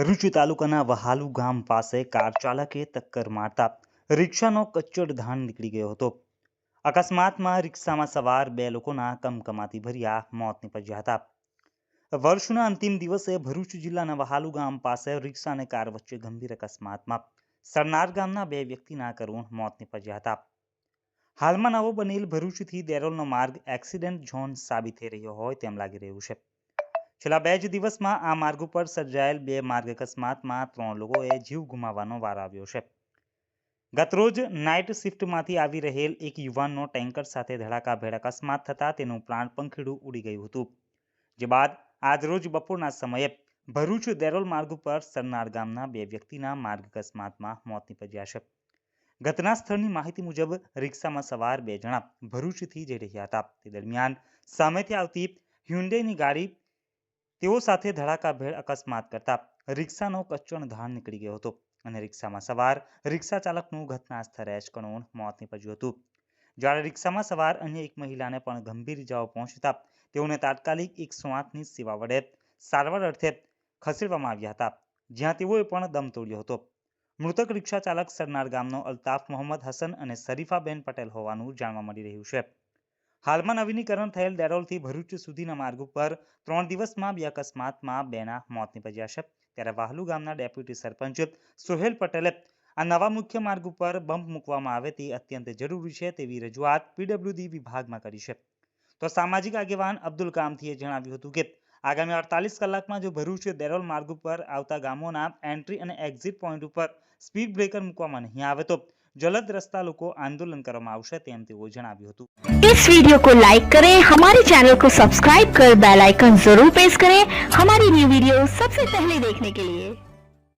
ભરૂચ તાલુકાના વહાલુ ગામ પાસે કાર ચાલકે ટક્કર મારતા રિક્ષાનો કચ્ચડ ધાણ નીકળી ગયો હતો. અકસ્માતમાં રિક્ષામાં સવાર બે લોકોના કમકમાતી ભર્યા મોત નીપજ્યા હતા. વર્ષના અંતિમ દિવસે ભરૂચ જિલ્લાના વહાલુ ગામ પાસે રિક્ષા અને કાર વચ્ચે ગંભીર અકસ્માતમાં સરનાર ગામના બે વ્યક્તિના કરુણ મોત નીપજ્યા હતા. હાલમાં નવો બનેલ ભરૂચથી દેરોલનો માર્ગ એક્સિડન્ટ ઝોન સાબિત થઈ રહ્યો હોય તેમ લાગી રહ્યું છે. છેલ્લા બે જ દિવસમાં આ માર્ગ ઉપર સર્જાયેલ બે માર્ગ અકસ્માતમાં ત્રણ લોકોએ જીવ ગુમાવવાનો વાર આવ્યો છે. ગતરોજ નાઇટ શિફ્ટમાંથી આવી રહેલ એક યુવાનનો ટેન્કર સાથે ધડાકાભેર અકસ્માત થતાં તેનું પ્રાણ પંખીડું ઉડી ગયું હતું. જે બાદ આજરોજ બપોરના સમયે ભરૂચ દેરોલ માર્ગ ઉપર સરનાર ગામના બે વ્યક્તિના માર્ગ અકસ્માતમાં મોત નીપજ્યા છે. ઘટના સ્થળની માહિતી મુજબ રિક્ષામાં સવાર બે જણા ભરૂચથી જઈ રહ્યા હતા. તે દરમિયાન સામેથી આવતી હ્યુન્ડેની ગાડી તેઓ સાથે ધડાકાભેર અકસ્માત કરતા રિક્ષાનો કચ્ચો ધાણ નીકળી ગયો હતો અને રિક્ષામાં સવાર રિક્ષા ચાલકનું ઘટના સ્થળે જ કણોણ મોત નીપજ્યું હતું. જ્યારે રિક્ષામાં સવાર અન્ય એક મહિલાને પણ ગંભીર ઇજાઓ પહોંચતા તેઓને તાત્કાલિક એકસો આઠની સેવા વડે સારવાર અર્થે ખસેડવામાં આવ્યા હતા, જ્યાં તેઓએ પણ દમ તોડ્યો હતો. મૃતક રિક્ષા ચાલક સરનાર ગામનો અલ્તાફ મોહમ્મદ હસન અને શરીફાબેન પટેલ હોવાનું જાણવા મળી રહ્યું છે. હાલમાં નવીનીકરણ થયેલ દેરોલથી ભરૂચ સુધીના માર્ગ ઉપર ત્રણ દિવસમાં બે અકસ્માતમાં બેના મોત નીપજ્યા છે. ત્યારે વાહલુ ગામના ડેપ્યુટી સરપંચ સોહેલ પટેલે આ નવા મુખ્ય માર્ગ ઉપર બમ્પ મૂકવામાં આવે તે અત્યંત જરૂરી છે તેવી રજૂઆત પીડબ્લ્યુડી વિભાગમાં કરી છે. તો સામાજિક આગેવાન અબ્દુલ કામથીએ જણાવ્યું હતું કે, આગામી અડતાલીસ કલાકમાં જો ભરૂચ દેરોલ માર્ગ ઉપર આવતા ગામોના એન્ટ્રી અને એક્ઝિટ પોઈન્ટ ઉપર સ્પીડ બ્રેકર મૂકવામાં નહીં આવે તો જલદ રસ્તા લોકો આંદોલન કરવામાં આવશે તેમ તેઓ જણાવ્યું હતું इस वीडियो को लाइक करें हमारे चैनल को सब्सक्राइब कर बेल आइकन जरूर प्रेस करें हमारी न्यू वीडियो सबसे पहले देखने के लिए